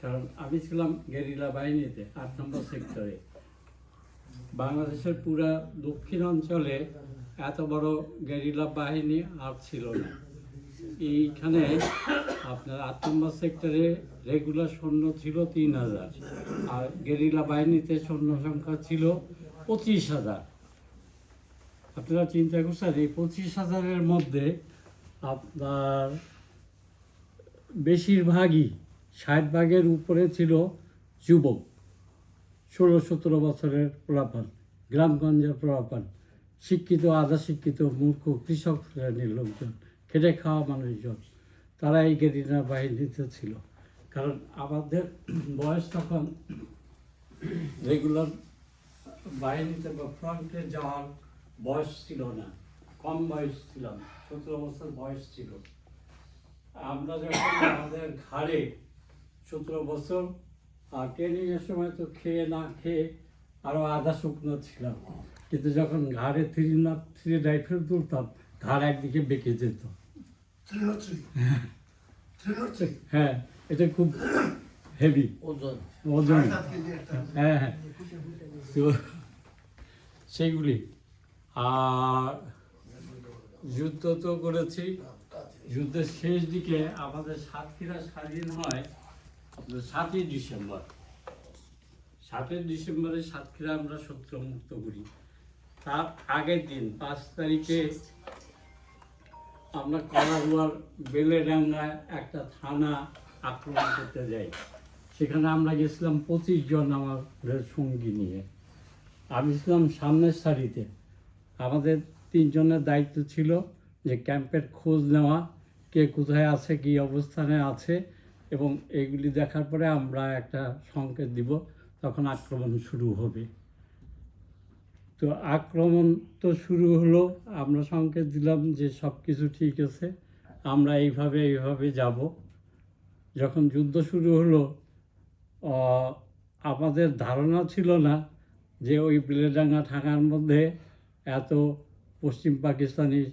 কারণ আমি ছিলাম গেরিলা বাহিনীতে আট নম্বর সেক্টরে। বাংলাদেশের পুরা দক্ষিণ অঞ্চলে এত বড় গেরিলা বাহিনী আর ছিল না। এইখানে আপনার আট নম্বর সেক্টরে রেগুলার সৈন্য ছিল তিন হাজার, আর গেরিলা বাহিনীতে সৈন্য সংখ্যা ছিল পঁচিশ হাজার। আপনারা চিন্তা করছেন, এই পঁচিশ হাজারের মধ্যে আপনার বেশিরভাগই ষাট ভাগের উপরে ছিল যুবক। ষোলো, সতেরো বছরের পোলাপান গ্রামগঞ্জের পোলাপান শিক্ষিত আধা শিক্ষিত মূর্খ, কৃষক শ্রেণির লোকজন, খেটে খাওয়া মানুষজন, তারা এই গেরিনা বাহিনীতে ছিল। কারণ আমাদের বয়স তখন রেগুলার বাহিনীতে বা ফ্রন্টে যাওয়ার বয়স ছিল না, কম বয়স ছিলাম সতেরো বছর বয়স ছিল। আমরা যখন আমাদের ঘাড়ে সতেরো বছর আর ট্রেনিংয়ের সময় তো খেয়ে না খেয়ে আরও আধা শুকনো ছিলাম। কিন্তু যখন ঘাড়ে থ্রি না থ্রি রাইফেল তুলতাম ঘাড় একদিকে বেঁকে যেত. হ্যাঁ এটা খুব হেভি ওজন। ওজন। হ্যাঁ হ্যাঁ। তো সেইগুলি। আর যুদ্ধ তো করেছি। যুদ্ধের শেষ দিকে আমাদের সাতক্ষীরা স্বাধীন হয় সাতই ডিসেম্বর। সাতই ডিসেম্বরে সাতক্ষীরা আমরা শত্রুমুক্ত করি। তার আগের দিন, পাঁচ তারিখে আমরা কলারুয়ার বেলেডাঙ্গায় একটা থানা আক্রমণ করতে যাই। সেখানে আমরা গেছিলাম পঁচিশ জন আমাদের সঙ্গী নিয়ে। আমি ছিলাম সামনের সারিতে। আমাদের তিনজনের দায়িত্ব ছিল যে ক্যাম্পের খোঁজ নেওয়া, কে কোথায় আছে, কী অবস্থানে আছে। এবং এগুলি দেখার পরে আমরা একটা সংকেত দিব, তখন আক্রমণ শুরু হবে। তো আক্রমণ তো শুরু হলো, আমরা সংকেত দিলাম যে সব কিছু ঠিক আছে, আমরা এইভাবে এইভাবে যাব। যখন যুদ্ধ শুরু হলো আমাদের ধারণা ছিল না যে ওই বেলেডাঙ্গা থানার মধ্যে এত পশ্চিম পাকিস্তানি